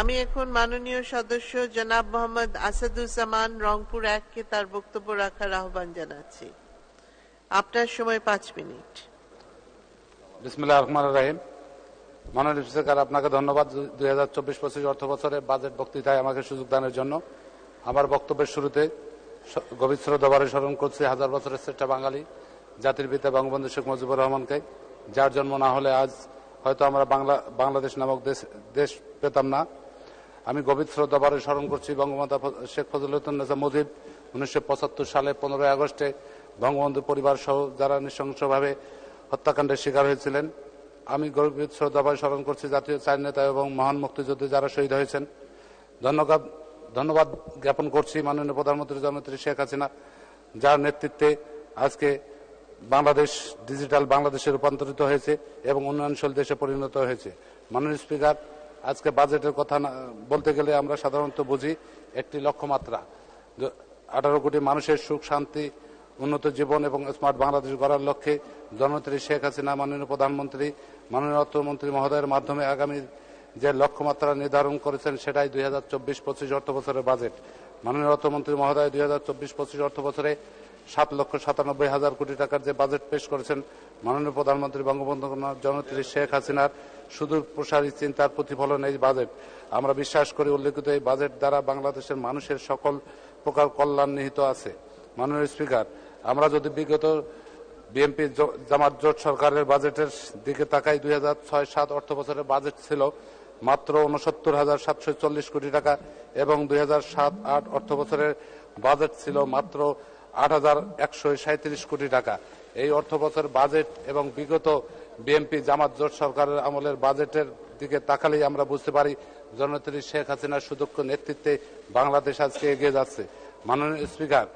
আমি এখন মাননীয় সদস্য জনাব মোহাম্মদ আসাদুজ্জামান রংপুর এককে তার বক্তব্য রাখার আহ্বান জানাচ্ছি। আপনার সময় পাঁচ মিনিট। বিসমিল্লাহ রহমান রাহিম। মাননীয় স্পিকার আপনাকে ধন্যবাদ। দুই হাজার চব্বিশ পঁচিশ অর্থ বছরে বাজেট বক্তৃতায় আমাকে সুযোগ দানের জন্য। আমার বক্তব্যের শুরুতে গভীর শ্রদ্ধাভরে স্মরণ করছি হাজার বছরের শ্রেষ্ঠ বাঙালি, জাতির পিতা বঙ্গবন্ধু শেখ মুজিবুর রহমানকে, যার জন্ম না হলে আজ হয়তো আমরা বাংলা বাংলাদেশ নামক দেশ দেশ পেতাম না। আমি গভীর শ্রদ্ধাভরে স্মরণ করছি বঙ্গমাতা শেখ ফজলুদ্দিন মুজিব উনিশশো পঁচাত্তর সালে পনেরোই আগস্টে বঙ্গবন্ধু পরিবার সহ যারা নৃশংসভাবে হত্যাকাণ্ডের শিকার হয়েছিলেন। আমি গভীর শ্রদ্ধাভরে স্মরণ করছি জাতীয় চার নেতা এবং মহান মুক্তিযুদ্ধে যারা শহীদ হয়েছেন। ধন্যবাদ ধন্যবাদ জ্ঞাপন করছি মাননীয় প্রধানমন্ত্রী জননেত্রী শেখ হাসিনা, যার নেতৃত্বে আজকে বাংলাদেশ ডিজিটাল বাংলাদেশে রূপান্তরিত হয়েছে এবং উন্নয়নশীল দেশে পরিণত হয়েছে। মাননীয় স্পিকার আজকে বাজেটের কথা বলতে গেলে আমরা সাধারণত বুঝি একটি লক্ষ্যমাত্রা। আঠারো কোটি মানুষের সুখ, শান্তি, উন্নত জীবন এবং স্মার্ট বাংলাদেশ গড়ার লক্ষ্যে জননেত্রী শেখ হাসিনা, মাননীয় প্রধানমন্ত্রী, মাননীয় অর্থমন্ত্রী মহোদয়ের মাধ্যমে আগামী যে লক্ষ্যমাত্রা নির্ধারণ করেছেন সেটাই দুই হাজার চব্বিশ পঁচিশ অর্থ বছরের বাজেট। মাননীয় অর্থমন্ত্রী মহোদয়, দুই হাজার চব্বিশ পঁচিশ অর্থ বছরে সাত লক্ষ সাতানব্বই হাজার কোটি টাকার যে বাজেট পেশ করেছেন মাননীয় প্রধানমন্ত্রী বঙ্গবন্ধু কন্যা জননেত্রী শেখ হাসিনার সুদূর প্রসারী চিন্তার প্রতিফলন এই বাজেট আমরা বিশ্বাস করি উল্লেখিত এই বাজেট দ্বারা বাংলাদেশের মানুষের সকল প্রকার কল্যাণ নিহিত আছে। মাননীয় স্পিকার, আমরা যদি বিগত বিএনপি জামাত জোট সরকারের বাজেটের দিকে তাকাই, দুই হাজার ছয় সাত অর্থ বছরের বাজেট ছিল মাত্র উনসত্তর হাজার সাতশো চল্লিশ কোটি টাকা এবং দুই হাজার সাত আট অর্থ বছরের বাজেট ছিল মাত্র আট হাজার একশো কোটি টাকা। এই অর্থ বছর বাজেট এবং বিগত বিএনপি জামাত জোট সরকারের আমলের বাজেটের দিকে তাকালেই আমরা বুঝতে পারি জননেত্রী শেখ হাসিনার সুদক্ষ নেতৃত্বে বাংলাদেশ আজকে এগিয়ে যাচ্ছে। মাননীয় স্পিকার,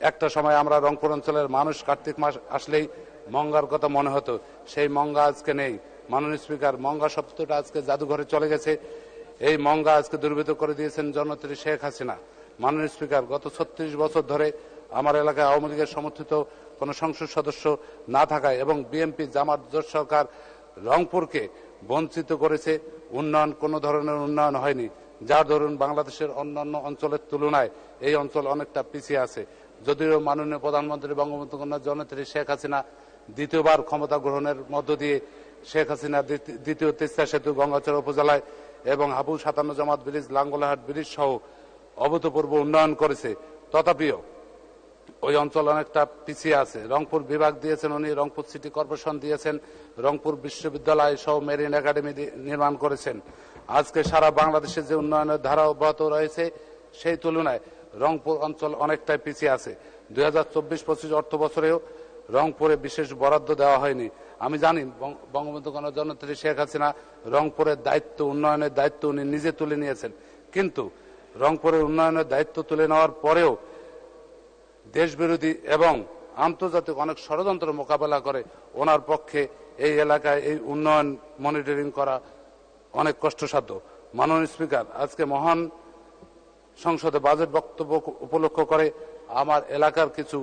একটা সময় আমরা রংপুর অঞ্চলের মানুষ কার্তিক মাস আসলেই মঙ্গার কথা মনে হতো। সেই মঙ্গা আজকে নেই। মাননীয় স্পিকার, মঙ্গা শব্দটা আজকে জাদুঘরে চলে গেছে। এই মঙ্গা আজকে দুর্বৃত্ত করে দিয়েছেন জননেত্রী শেখ হাসিনা। মাননীয় স্পিকার, গত ছত্রিশ বছর ধরে আমার এলাকায় আওয়ামী লীগের সমর্থিত কোনো সংসদ সদস্য না থাকায় এবং বিএনপি, জামাত সরকার রংপুরকে বঞ্চিত করেছে, উন্নয়ন কোনো ধরনের উন্নয়ন হয়নি। যার দরুন বাংলাদেশের অন্যান্য অঞ্চলের তুলনায় এই অঞ্চল অনেকটা পিছিয়ে আছে। যদিও মাননীয় প্রধানমন্ত্রী বঙ্গবন্ধু কন্যা জননেত্রী শেখ হাসিনা দ্বিতীয়বার ক্ষমতা গ্রহণের মধ্য দিয়ে শেখ হাসিনা দ্বিতীয়- দ্বিতীয় তিস্তা সেতু গঙ্গাচর উপজেলায় এবং হাবু সাতান্ন জামাত ব্রিজ, লাঙ্গলাহাট ব্রিজ সহ অভূতপূর্ব উন্নয়ন করেছে। তথাপিও ওই অঞ্চল অনেকটা পিছিয়ে আছে। রংপুর বিভাগ দিয়েছেন উনি, রংপুর সিটি কর্পোরেশন দিয়েছেন, রংপুর বিশ্ববিদ্যালয় সহ মেরিন একাডেমি নির্মাণ করেছেন। আজকে সারা বাংলাদেশে যে উন্নয়নের ধারা অব্যাহত রয়েছে, সেই তুলনায় রংপুর অঞ্চল অনেকটাই পিছিয়ে আছে। দুই হাজার চব্বিশ পঁচিশ অর্থ বছরেও রংপুরে বিশেষ বরাদ্দ দেওয়া হয়নি। আমি জানি বঙ্গবন্ধু কন্যা জননেত্রী শেখ হাসিনা রংপুরের দায়িত্ব, উন্নয়নের দায়িত্ব উনি নিজে তুলে নিয়েছেন। কিন্তু রংপুরের উন্নয়নের দায়িত্ব তুলে নেওয়ার পরেও দেশবিরোধী এবং আন্তর্জাতিক অনেক ষড়যন্ত্র মোকাবেলা করে ওনার পক্ষে এই এলাকায় এই উন্নয়ন মনিটরিং করা অনেক কষ্টসাধ্য। মাননীয় স্পিকার, আজকে মহান সংসদে বাজেট বক্তব্য উপলক্ষ করে আমার এলাকার কিছু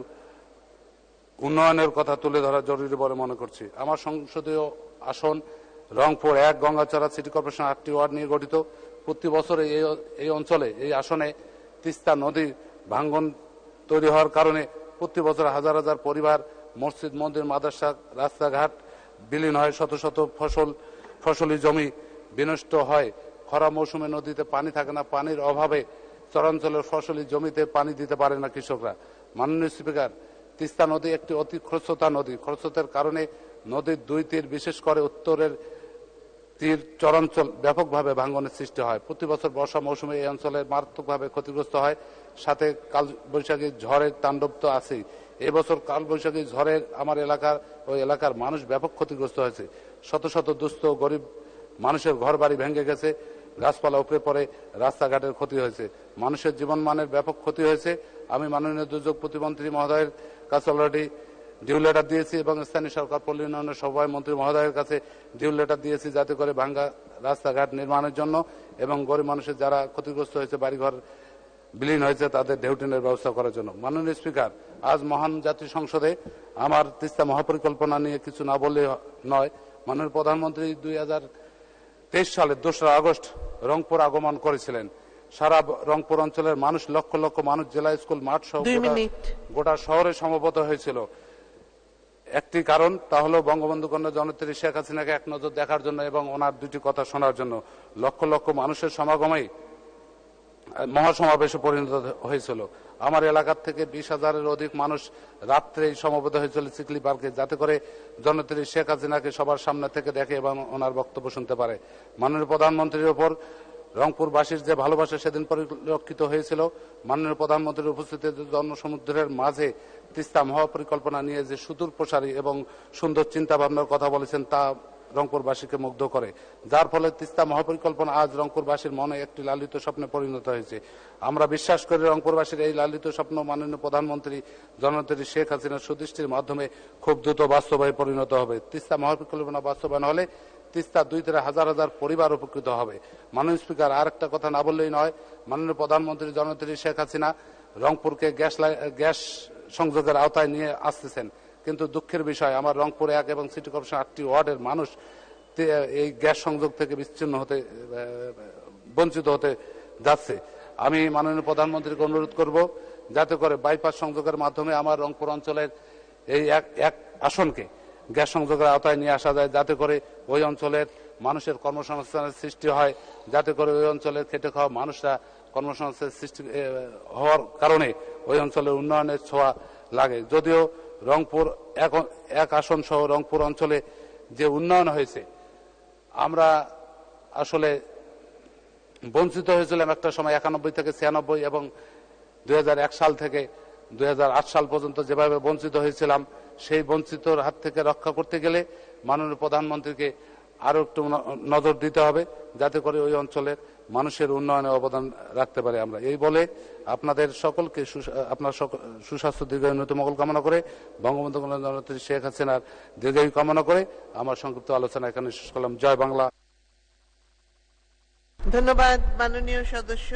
উন্নয়নের কথা তুলে ধরা জরুরি বলে মনে করছি। আমার সংসদীয় আসন রংপুর এক, গঙ্গাচড়া সিটি কর্পোরেশন আটটি ওয়ার্ড নিয়ে গঠিত। প্রতি বছরে এই অঞ্চলে, এই আসনে তিস্তা নদী ভাঙ্গন তৈরি হওয়ার কারণে প্রতি বছর হাজার হাজার পরিবার মসজিদ, মন্দির, মাদ্রাসা, রাস্তাঘাট বিলীন হয়, শত শত ফসল, ফসলি জমি বিনষ্ট হয়। খরা মৌসুমে নদীতে পানি থাকে না, পানির অভাবে চরাঞ্চলের ফসলি জমিতে পানি দিতে পারে না কৃষকরা। মাননীয় স্পিকার, তিস্তা নদী একটি অতি খরস্রোতা নদী। খরস্রোতের কারণে নদীর দুই তীর, বিশেষ করে উত্তরের তীর চরাঞ্চল ব্যাপকভাবে ভাঙ্গনের সৃষ্টি হয়। প্রতি বছর বর্ষা মৌসুমে এই অঞ্চলে মারাত্মকভাবে ক্ষতিগ্রস্ত হয়। সাথে কাল বৈশাখী ঝড়ের তাণ্ডব তো আছেই। এবছর কাল বৈশাখী ঝড়ের আমার এলাকার, ওই এলাকার মানুষ ব্যাপক ক্ষতিগ্রস্ত হয়েছে। শত শত দুস্থ গরিব মানুষের ঘর বাড়ি ভেঙে গেছে, গাছপালা উপরে পড়ে, রাস্তাঘাটের ক্ষতি হয়েছে। মানুষের জীবনমানের ব্যাপক ক্ষতি হয়েছে। আমি মাননীয় দুর্যোগ প্রতিমন্ত্রী মহোদয়ের কাছে অলরেডি ডিউ লেটার দিয়েছি এবং স্থানীয় সরকার পল্লী উন্নয়নের সভায় মন্ত্রী মহোদয়ের কাছে ডিউ লেটার দিয়েছি যাতে করে ভাঙ্গা রাস্তাঘাট নির্মাণের জন্য এবং গরিব মানুষের যারা ক্ষতিগ্রস্ত হয়েছে বাড়িঘর বিলীন হয়েছে তাদের ঢেউটিনের ব্যবস্থা করার জন্য। মাননীয় স্পিকার আজ মহান জাতীয় সংসদে আমার তিস্তা মহাপরিকল্পনা নিয়ে কিছু না বললে নয় মাননীয় প্রধানমন্ত্রী দুই হাজার তেইশ সালের দোসরা আগস্ট রংপুর আগমন করেছিলেন। সারা রংপুর অঞ্চলের মানুষ লক্ষ লক্ষ মানুষ জেলা স্কুল মাঠ সহ গোটা- শহরে সমবেত হয়েছিল। একটি কারণ তা হলো বঙ্গবন্ধু কন্যা জনত্রী শেখ হাসিনাকে এক নজর দেখার জন্য এবং ওনার দুটি কথা শোনার জন্য। লক্ষ লক্ষ মানুষের সমাগমেই মহাসমাবেশে পরিণত হয়েছিল। আমার এলাকার থেকে বিশ হাজারের অধিক মানুষ রাত্রে সমবেত হয়েছিল সিকলি পার্কে, যাতে করে জনত্রী শেখ হাসিনাকে সবার সামনে থেকে দেখে এবং ওনার বক্তব্য শুনতে পারে। মাননীয় প্রধানমন্ত্রীর ওপর রংপুরবাসীর যে ভালোবাসা সেদিন পরিলক্ষিত হয়েছিল, মাননীয় প্রধানমন্ত্রীর উপস্থিতিতে জনসমুদ্রের মাঝে তিস্তা মহাপরিকল্পনা নিয়ে যে সুদূর প্রসারী এবং সুন্দর চিন্তা ভাবনার কথা বলেছেন, তা রংপুরবাসীকে মুগ্ধ করে। যার ফলে তিস্তা মহাপরিকল্পনা আজ রংপুরবাসীর মনে একটি লালিত স্বপ্নে পরিণত হয়েছে। আমরা বিশ্বাস করি রংপুরবাসীর এই লালিত স্বপ্ন মাননীয় প্রধানমন্ত্রী জননেত্রী শেখ হাসিনার সুদৃষ্টির মাধ্যমে খুব দ্রুত বাস্তবায় পরিণত হবে। তিস্তা মহাপরিকল্পনা বাস্তবায়ন হলে তিস্তা দুই থেকে হাজার হাজার পরিবার উপকৃত হবে। মাননীয় স্পিকার আর একটা কথা না বললেই নয়, মাননীয় প্রধানমন্ত্রী জননেত্রী শেখ হাসিনা রংপুরকে গ্যাস গ্যাস সংযোগের আওতায় নিয়ে আসতেছেন। কিন্তু দুঃখের বিষয়, আমার রংপুর এক এবং সিটি কর্পোরেশন আটটি ওয়ার্ডের মানুষ এই গ্যাস সংযোগ থেকে বিচ্ছিন্ন হতে বঞ্চিত হতে যাচ্ছে। আমি মাননীয় প্রধানমন্ত্রীকে অনুরোধ করব, যাতে করে বাইপাস সংযোগের মাধ্যমে আমার রংপুর অঞ্চলের এই এক এক আসনকে গ্যাস সংযোগের আওতায় নিয়ে আসা যায়, যাতে করে ওই অঞ্চলের মানুষের কর্মসংস্থানের সৃষ্টি হয়, যাতে করে ওই অঞ্চলের খেটে খাওয়া মানুষরা কর্মসংস্থানের সৃষ্টি হওয়ার কারণে ওই অঞ্চলের উন্নয়নের ছোঁয়া লাগে। যদিও রংপুর, এক আসন সহ রংপুর অঞ্চলে যে উন্নয়ন হয়েছে, আমরা আসলে বঞ্চিত হয়েছিলাম একটা সময় একানব্বই থেকে ছিয়ানব্বই এবং দু হাজার এক সাল থেকে দু হাজার আট সাল পর্যন্ত যেভাবে বঞ্চিত হয়েছিলাম, সেই বঞ্চিতর হাত থেকে রক্ষা করতে গেলে মাননীয় প্রধানমন্ত্রীকে আরও একটু নজর দিতে হবে, যাতে করে ওই অঞ্চলের মানুষের উন্নয়নে অবদান রাখতে পারি আমরা। এই বলে আপনাদের সকলকে আপনার সুস্বাস্থ্য দীর্ঘায়ুত মঙ্গল কামনা করে, বঙ্গবন্ধু জননেত্রী শেখ হাসিনার দীর্ঘায়ু কামনা করে আমার সংক্ষিপ্ত আলোচনা এখানে শেষ করলাম। জয় বাংলা। ধন্যবাদ মাননীয় সদস্য।